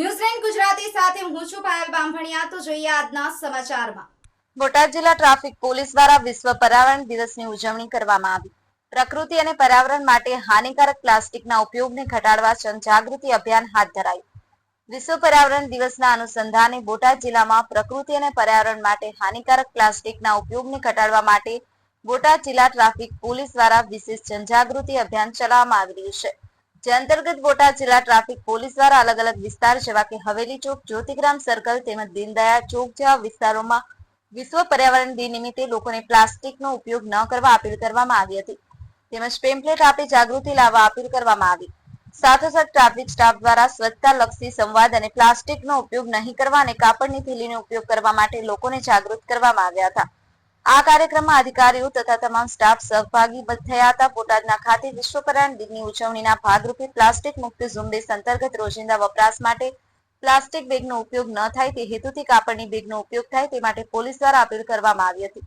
ન્યૂઝલેન્ડ ગુજરાતી સાથે હું છું પાયલ બામભણિયા તો જોઈએ આજના સમાચારમાં. બોટાદ જિલ્લા ટ્રાફિક પોલીસ દ્વારા વિશ્વ પર્યાવરણ દિવસની ઉજવણી કરવામાં આવી. પ્રકૃતિ અને પર્યાવરણ માટે હાનિકારક પ્લાસ્ટિકના ઉપયોગને ઘટાડવા જનજાગૃતિ અભિયાન હાથ ધરાયું. વિશ્વ પર્યાવરણ દિવસના અનુસંધાને બોટાદ જિલ્લામાં પ્રકૃતિ અને પર્યાવરણ માટે હાનિકારક પ્લાસ્ટિકના ઉપયોગને ઘટાડવા માટે બોટાદ જિલ્લા ટ્રાફિક પોલીસ દ્વારા વિશેષ જનજાગૃતિ અભિયાન ચલાવવામાં આવી રહ્યું છે. જે અંતર્ગત બોટાદ જિલ્લા ટ્રાફિક પોલીસ દ્વારા અલગ અલગ વિસ્તાર, જેવા કે હવેલી ચોક, જ્યોતિગ્રામ સર્કલ તેમજ દીનદયા ચોક જેવા વિસ્તારોમાં વિશ્વ પર્યાવરણ દિન નિમિત્તે લોકોને પ્લાસ્ટિકનો ઉપયોગ ન કરવા અપીલ કરવામાં આવી હતી. તેમજ પેમ્પલેટ આપી જાગૃતિ લાવવા અપીલ કરવામાં આવી. સાથોસાથ ટ્રાફિક સ્ટાફ દ્વારા સ્વચ્છતા લક્ષી સંવાદ અને પ્લાસ્ટિકનો ઉપયોગ નહીં કરવા અને કાપડની થેલીનો ઉપયોગ કરવા માટે લોકોને જાગૃત કરવામાં આવ્યા હતા. આ કાર્યક્રમમાં અધિકારીઓ તથા તમામ સ્ટાફ સહભાગી થયા હતા. બોટાદના ખાતે વિશ્વ પર્યાવરણ દિનની ઉજવણીના ભાગરૂપે પ્લાસ્ટિક મુક્ત ઝુંબેશ અંતર્ગત રોજિંદા વપરાશ માટે પ્લાસ્ટિક બેગનો ઉપયોગ ન થાય તે હેતુથી કાપડની બેગનો ઉપયોગ થાય તે માટે પોલીસ દ્વારા અપીલ કરવામાં આવી હતી.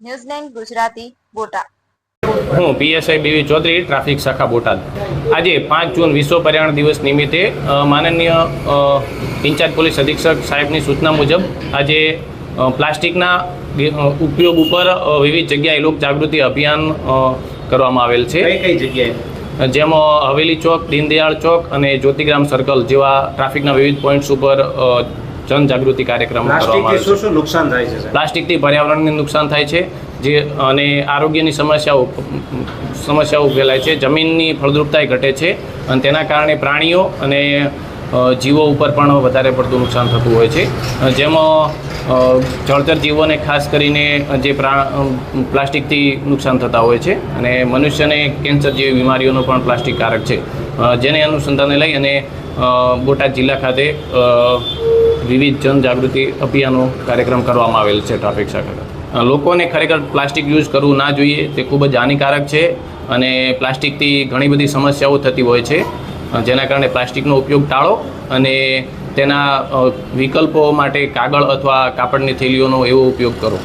ન્યૂઝલેન્ડ ગુજરાતી, બોટાદ. હું પીએસઆઈ બીવી ચૌધરી, ટ્રાફિક શાખા બોટાદ. આજે પાંચ જૂન વિશ્વ પર્યાવરણ દિવસ નિમિત્તે માનનીય ઇન્ચાર્જ પોલીસ અધિક્ષક સાહેબની સૂચના મુજબ આજે પ્લાસ્ટિકના ઉપયોગ ઉપર વિવિધ જગ્યાએ લોક જાગૃતિ અભિયાન કરવામાં આવેલ છે. કઈ કઈ જગ્યાએ? જેમાં હવેલી ચોક દીનદયાળ ચોક અને જ્યોતિગ્રામ સર્કલ જેવા ટ્રાફિકના વિવિધ પોઈન્ટ્સ ઉપર જનજાગૃતિ કાર્યક્રમ કરવામાં પ્લાસ્ટિકથી આવે છે. નુકસાન થાય છે પ્લાસ્ટિકથી પર્યાવરણને નુકસાન થાય છે જે અને આરોગ્યની સમસ્યાઓ સમસ્યાઓ ફેલાય છે. જમીનની ફળદ્રુપતા ઘટે છે અને તેના કારણે પ્રાણીઓ અને જીવો ઉપર પણ વધારે પડતું નુકસાન થતું હોય છે. જેમાં જળચર જીવોને ખાસ કરીને જે પ્લાસ્ટિકથી નુકસાન થતા હોય છે. અને મનુષ્યને કેન્સર જેવી બીમારીઓનો પણ પ્લાસ્ટિક કારક છે. જેને અનુસંધાને લઈ અને બોટાદ જિલ્લા ખાતે વિવિધ જનજાગૃતિ અભિયાનો કાર્યક્રમ કરવામાં આવેલ છે ટ્રાફિક શાખા લોકોને ખરેખર પ્લાસ્ટિક યુઝ કરવું ના જોઈએ. તે ખૂબ જ હાનિકારક છે. અને પ્લાસ્ટિકથી ઘણી બધી સમસ્યાઓ થતી હોય છે. જેના કારણે પ્લાસ્ટિકનો ઉપયોગ ટાળો અને તેના વિકલ્પો માટે કાગળ અથવા કાપડની થેલીઓનો એવો ઉપયોગ કરો.